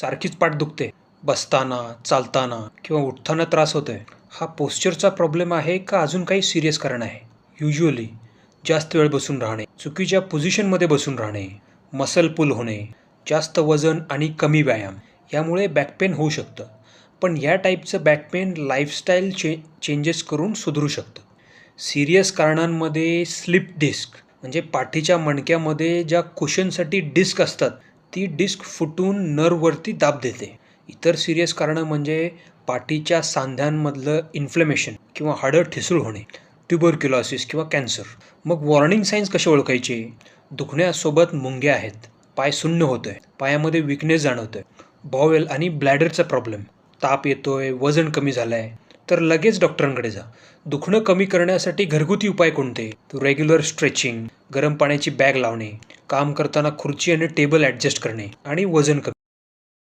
सारखीच पाठ दुखते. बसताना चालताना किंवा उठताना त्रास होतोय. हा पोस्चरचा प्रॉब्लेम आहे का अजून काही सिरियस कारण आहे? युजली जास्त वेळ बसून राहणे चुकीच्या पोझिशनमध्ये बसून राहणे मसल पुल होणे जास्त वजन आणि कमी व्यायाम यामुळे बॅकपेन होऊ शकतं. पण या टाईपचं बॅकपेन लाईफस्टाईल चे चेंजेस करून सुधरू शकतं. सिरियस कारणांमध्ये स्लिप डिस्क म्हणजे पाठीच्या मणक्यामध्ये ज्या कुशनसाठी डिस्क असतात ती डिस्क फुटून नर्ववरती दाब देते. इतर सिरियस कारणं म्हणजे पाठीच्या सांध्यांमधलं इन्फ्लेमेशन किंवा हाडं ठिसूळ होणे ट्युबरक्युलॉसिस किंवा कॅन्सर मग वॉर्निंग साईन्स कसे ओळखायचे? दुखण्यासोबत मुंग्या आहेत पाय सुन्न होतोय पायामध्ये विकनेस जाणवतोय बॉवेल आणि ब्लॅडरचा प्रॉब्लेम ताप येतोय वजन कमी झालंय. तर लगेच डॉक्टरांकडे जा. दुखणं कमी करण्यासाठी घरगुती उपाय कोणते? रेग्युलर स्ट्रेचिंग गरम पाण्याची बॅग लावणे काम करताना खुर्ची आणि टेबल ॲडजस्ट करणे आणि वजन कमी.